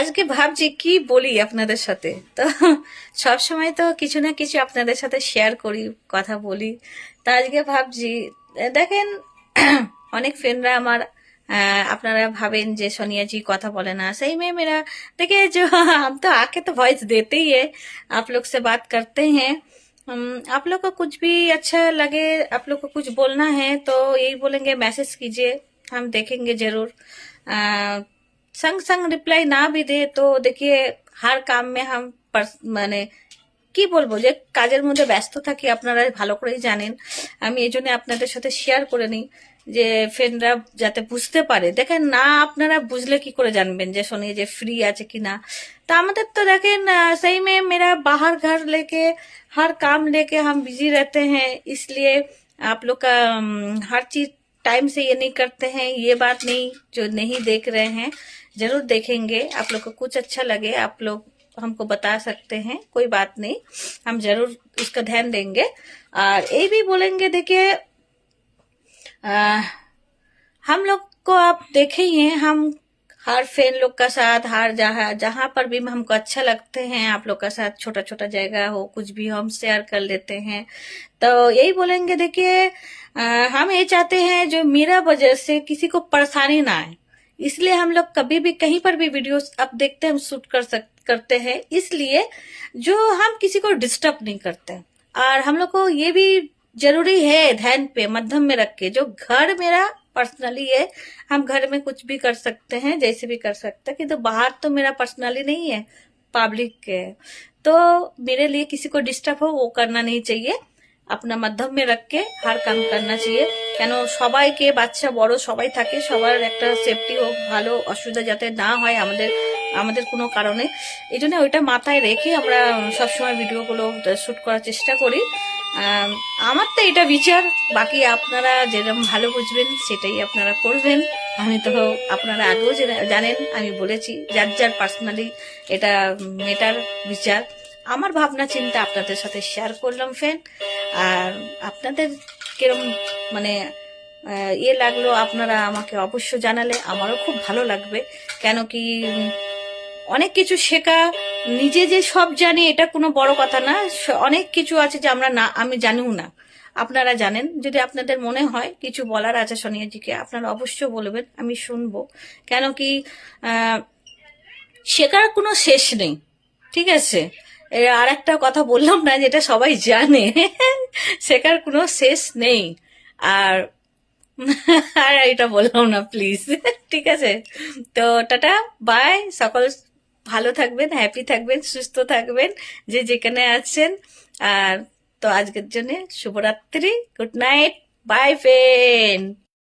আজকে ভাবছি কি বলি আপনাদের সাথে তো সব সময় তো কিছু না কিছু আপনাদের সাথে শেয়ার করি কথা বলি তা আজকে ভাবছি দেখেন অনেক ফ্রেন্ডরা আমার আহ, আপনারা ভাবেন যে सोनिया जी কথা বলে না सही में मेरा देखिए जो हम तो आके तो वॉइस देते ही है आप लोग से बात करते हैं हम, आप लोग को कुछ भी अच्छा लगे आप लोग को कुछ बोलना है तो यही बोलेंगे मैसेज कीजिए हम देखेंगे जरूर अ, संग संग रिप्लाई ना भी दे तो देखिए हर काम में हम पर्स- মানে কি বলবো যে কাজের মধ্যে ব্যস্ত থাকি আপনারা ভালো করেই জানেন আমি এই জন্য আপনাদের সাথে শেয়ার করে নিই যে ফ্রেন্ডরা যাতে বুঝতে পারে দেখেন না আপনারা বুঝলে কি করে জানবেন যে শোনে যে ফ্রি আছে কি না তা আমাদের তো দেখেন আহ, सही में मेरा बाहर घर लेके हर काम लेके हम बिजी रहते हैं इसलिए आप लोग का अम, हर चीज टाइम से ये नहीं करते हैं, ये बात नहीं, जो नहीं देख रहे हैं, ज़रूर देखेंगे। आप लोग को कुछ अच्छा लगे, आप लोग हमको बता सकते हैं, कोई बात नहीं, हम ज़रूर उसका ध्यान देंगे। और ये भी बोलेंगे, देखिए हम लोग को आप देखे ही हैं, हम हर फ़ैन लोग का साथ, हर जहाँ जहाँ पर भी हमको अच्छा लगते हैं, आप लोग का साथ छोटा छोटा जगह हो, कुछ भी हम शेयर कर लेते हैं। तो यही बोलेंगे, देखिए अ, हम ये चाहते हैं जो मेरा वजह से किसी को परेशानी ना आए। इसलिए हम लोग कभी भी कहीं पर भी वीडियोस अब देखते हम शूट कर सक करते हैं। इसलिए जो हम किसी को डिस्टर्ब नहीं करते। और हम लोग को ये भी ज़रूरी है ध्यान पे मध्यम में रख के जो घर मेरा पर्सनली है हम घर में कुछ भी कर सकते हैं जैसे भी कर सकते हैं तो बाहर तो मेरा पर्सनली नहीं है पब्लिक के। तो मेरे लिए किसी को डिस्टर्ब हो वो करना नहीं चाहिए। अपना मध्यम में रख के हर काम करना चाहिए কেন সবাইকে বাচ্চা বড় সবাই থাকে সবার একটা সেফটি হোক ভালো অসুবিধা যাতে না হয় আমাদের আমাদের কোনো কারণে এই জন্য ওইটা মাথায় রেখে আমরা সবসময় ভিডিওগুলো শ্যুট করার চেষ্টা করি আম, আমার তো এটা বিচার বাকি আপনারা যেরকম ভালো বুঝবেন সেটাই আপনারা করবেন আমি তো আপনারা আগেও জেনে- জানেন আমি বলেছি যার যার পার্সোনালি এটা মেটার বিচার আমার ভাবনা চিন্তা আপনাদের সাথে শেয়ার করলাম ফ্রেন্ড আর আপনাদের কিরম মানে ইয়ে লাগল, আপনারা আমাকে অবশ্য জানালে আমারও খুব ভালো লাগবে। কেন কি অনেক কিছু শেখা, নিজে যে সব জানি, এটা কোনো বড় কথা না। অনেক কিছু আছে যে আমরা না, আমি জানিও না। আপনারা জানেন, যদি আপনাদের মনে হয় কিছু বলার আছে সোনিয়াজিকে, আপনারা অবশ্য বলবেন, আমি শুনব। কেন কি শেখার কোনো শেষ নেই, ঠিক আছে? আর একটা কথা বললাম না যেটা সবাই জানে। শেখার কোনো শেষ নেই। আর আর এটা বললাম না প্লিজ ঠিক আছে? তো টাটা বাই সকল ভালো থাকবেন হ্যাপি থাকবেন, সুস্থ থাকবেন, যে যেখানে আছেন। আর তো আজকের জন্য শুভরাত্রি। Good night bye friend